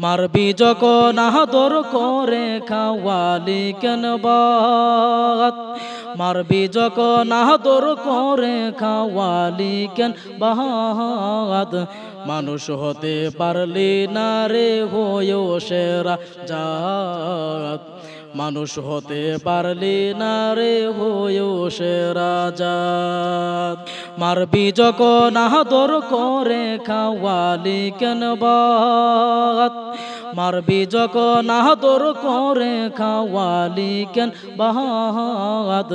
মারবি যখন আদর করে খাওয়ালি কেন বাত? মারবি যখন আদর করে খাওয়ালি কেন বাহাত মানুষ হতে পারলি না রে হয়েও সেরা জাত। মানুষ হতে পারলি না রে হয়েও সেরা জাত মারবি যখন আদর করে খাওয়ালি কেন বাত? মারবি যখন আদর করে খাওয়ালি কেন বাহাত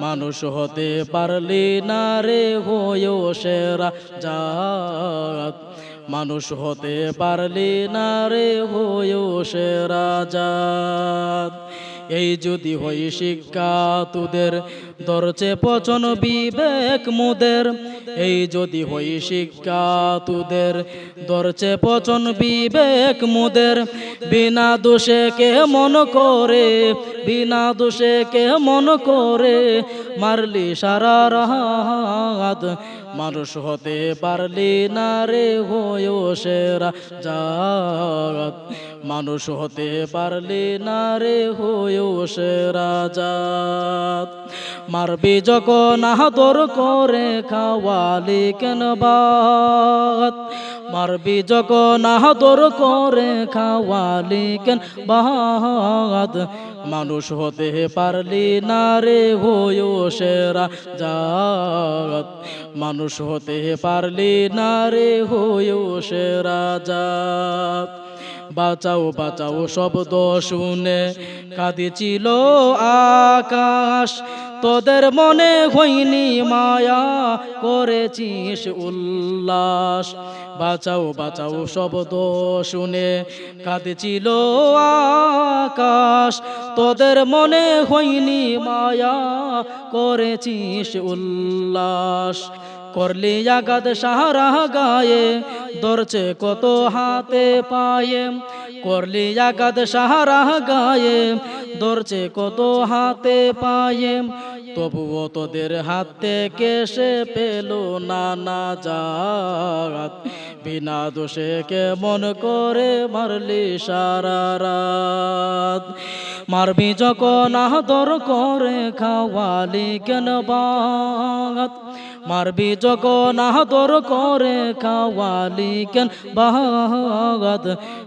মানুষ হতে পারলি না রে হয়েও সেরা জাত মানুষ হতে পারলি না রে হয়েও সেরা জাত এই যদি হই শিক্ষা তোদের দরচে পচন বিবেক মুদের। এই যদি হই শিক্ষা তোদের দরচে পচন বিবেক মুদের। বিনা দোষে কে মন করে, বিনা দোষে কে মন করে? মারলি সারা রাত, মানুষ হতে পারলি না রে হয়েও সেরা জাত। মানুষ হতে পারলি না রে হয়েও সেরা জাত মারবি যখন আদর করে খাওয়ালি কেন বাত? মারবি যখন আদর করে খাওয়ালি কেন বাত? মানুষ হতে পারলি না রে হয়েও সেরা জাত মানুষ হতে পারলি না রে হয়েও সেরা জাত বাঁচাও বাঁচাও শব্দ শুনে কাঁদিছিল আকাশ। তোদের মনে হইনি মায়া করেছিস উল্লাস। বাঁচাও বাঁচাও শব্দ শুনে কাঁদিছিল আকাশ। তোদের মনে হইনি মায়া করেছিস উল্লাস। করলি আগাদ সাহারা গায়ে দরছে কত হাতে পায়ে। করলি আগাদ সাহারা গায়ে দরছে কত হাতে পায়ে। তবুও তোদের হাতে কেসে সে পেল না না জাত। বিনা দোষে কেমন করে মারলি সারা রাত? মারবি যখন আদর করে খাওয়ালি কেন বাত? মারবি যখন আদর করে খাওয়ালি কেন বাগাত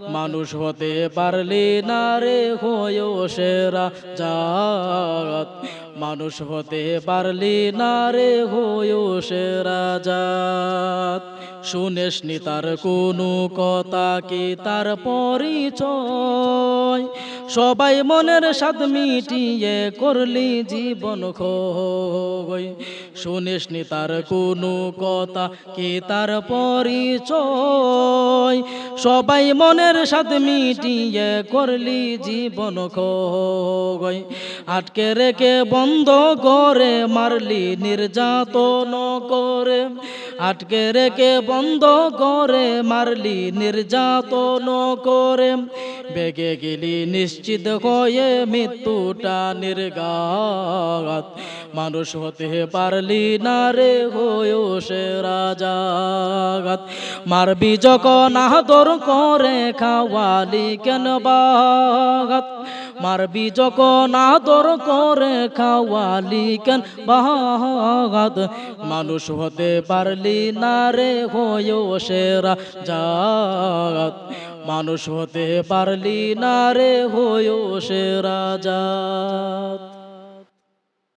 মানুষ হতে পারলি না রে, হয়েও সেরা জাত। মানুষ হতে পারলি না রে হয়েও সেরা জাত শুনেস নি তার কোনো কথা কি তার পরিচয়? সবাই মনের স্বাদ মিটিয়ে করলি জীবন খই শুনিস নি তার কোনো কথা কি তার পরিচয়? সবাই মনের স্বাদ মিটিয়ে করলি জীবন খই আটকে রেখে বন্ধ করে মারলি নির্যাতন করে। আটকে রেখে বন্ধ করে মারলি নির্যাতন করে। বেগে গেলি নিশ্চিত হয়ে মৃত্যুটা নির্গাত মানুষ হতে পারলি না রে হয়েও সে রাজাগাত। মারবি যখন আদর করে খাওয়ালি কেন বাগাত? মারবি যখন আদর করে খাওয়ালি কেন বাগাত? মানুষ হতে পারলি না রে হয়েও সেরা জাগাত মানুষ হতে পারলি না রে হয়েও সে জাত